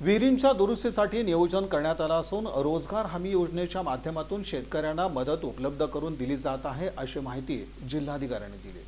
विहिरींच्या दुरुस्तीसाठी नियोजन करण्यात आलं असून रोजगार हमी योजनेच्या माध्यमातून शेतकऱ्यांना मदत उपलब्ध करून दिली जात आहे अशी माहिती जिल्हाधिकाऱ्यांनी दिली.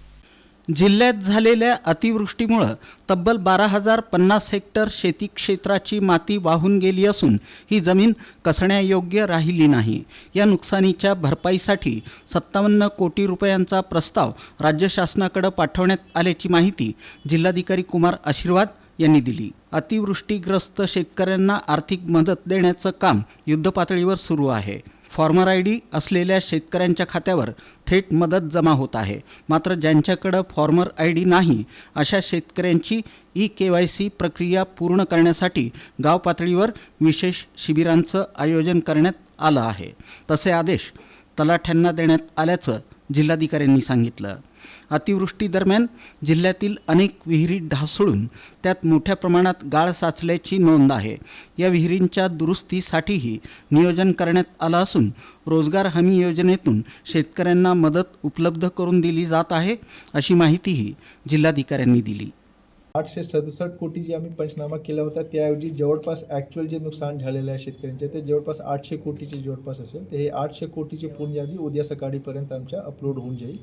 जिल्ह्यात झालेल्या अतिवृष्टीमुळं तब्बल बारा हजार पन्नास हेक्टर शेती क्षेत्राची माती वाहून गेली असून ही जमीन कसण्यायोग्य राहिली नाही. या नुकसानीच्या भरपाईसाठी सत्तावन्न कोटी रुपयांचा प्रस्ताव राज्य शासनाकडे पाठवण्यात आल्याची माहिती जिल्हाधिकारी कुमार आशीर्वाद यांनी दिली. अतिवृष्टीग्रस्त शेतकऱ्यांना आर्थिक मदत देण्याचं काम युद्धपातळीवर सुरू आहे. फॉर्मर आय डी असलेल्या शेतकऱ्यांच्या खात्यावर थेट मदत जमा होत आहे. मात्र ज्यांच्याकडं फॉर्मर आय डी नाही अशा शेतकऱ्यांची ई के वाय सी प्रक्रिया पूर्ण करण्यासाठी गाव पातळीवर विशेष शिबिरांचं आयोजन करण्यात आलं आहे. तसे आदेश तलाठ्यांना देण्यात आल्याचं जिल्हाधिकाऱ्यांनी सांगितलं. अतिवृष्टीदरम्यान जिल्ह्यातील अनेक विहिरी ढासळून त्यात मोठ्या प्रमाणात गाळ साचल्याची नोंद आहे. या विहिरींच्या दुरुस्तीसाठीही नियोजन करण्यात आलं असून रोजगार हमी योजनेतून शेतकऱ्यांना मदत उपलब्ध करून दिली जात आहे अशी माहितीही जिल्हाधिकाऱ्यांनी दिली. आठशे सदुसष्ट कोटी जे आम्ही पंचनामा केला होता त्याऐवजी जवळपास ॲक्च्युअल जे नुकसान झालेलं आहे शेतकऱ्यांचे ते जवळपास आठशे कोटीचे जवळपास असेल. ते हे आठशे कोटीची पूर्ण यादी उद्या सकाळीपर्यंत आमच्या अपलोड होऊन जाईल.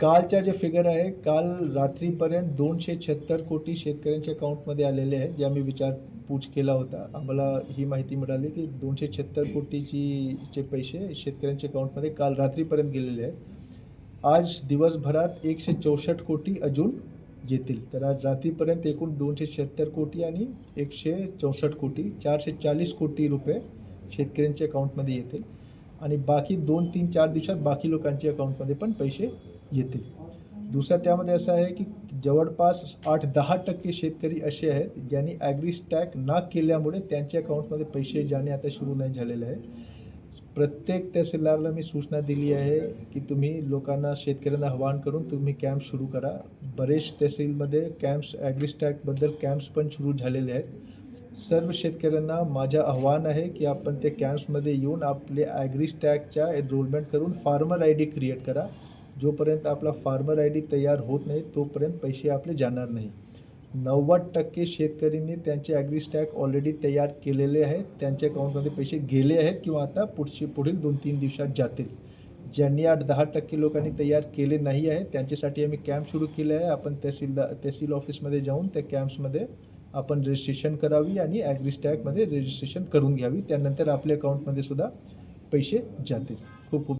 कालच्या जे फिगर आहे काल रात्रीपर्यंत दोनशे छत्तर कोटी शेतकऱ्यांच्या अकाउंटमध्ये आलेले आहेत जे आम्ही विचारपूस केला होता. आम्हाला ही माहिती मिळाली की दोनशे छत्तर कोटीची चे पैसे शेतकऱ्यांच्या अकाउंटमध्ये काल रात्रीपर्यंत गेलेले आहेत. आज दिवसभरात एकशे चौसष्ट कोटी अजून येतील. तर आज रात्रीपर्यंत एकूण दोनशे शहात्तर कोटी आणि एकशे चौसष्ट कोटी चारशे चाळीस कोटी रुपये शेतकऱ्यांच्या अकाउंटमध्ये येतील. आणि बाकी दोन तीन चार दिवसात बाकी लोकांच्या अकाउंटमध्ये पण पैसे येतील. दुसरं त्यामध्ये असं आहे की जवळपास आठ दहा टक्के शेतकरी असे आहेत ज्यांनी ॲग्री स्टॅक ना केल्यामुळे त्यांच्या अकाउंटमध्ये पैसे जाणे आता सुरू नाही झालेले आहे. प्रत्येक तहसीलदारला मी सूचना दिली आहे की तुम्ही लोकांना शेतकऱ्यांना आवाहन करून तुम्ही कॅम्प सुरू करा. बरेच तहसीलमध्ये कॅम्प्स ॲग्रिस्टॅकबद्दल कॅम्प्स पण सुरू झालेले आहेत. सर्व शेतकऱ्यांना माझं आव्हान आहे की आपण त्या कॅम्प्समध्ये येऊन आपले ॲग्रिस्टॅकच्या एनरोलमेंट करून फार्मर आय डी क्रिएट करा. जोपर्यंत आपला फार्मर आय डी तयार होत नाही तोपर्यंत पैसे आपले जाणार नाही. नव्वद टक्के शेतकरींनी त्यांचे ॲग्रीस्टॅक ऑलरेडी तयार केलेले आहेत त्यांच्या अकाउंटमध्ये पैसे गेले आहेत किंवा आता पुढचे पुढील दोन तीन दिवसात जातील. ज्यांनी आठ दहा टक्के लोकांनी तयार केले नाही आहे त्यांच्यासाठी आम्ही कॅम्प सुरू केले आहे. आपण तहसीलदार तहसील ऑफिसमध्ये जाऊन त्या कॅम्प्समध्ये आपण रजिस्ट्रेशन करावी आणि ॲग्रीस्टॅकमध्ये रजिस्ट्रेशन करून घ्यावी. त्यानंतर आपल्या अकाउंटमध्ये सुद्धा पैसे जातील. खूप खूप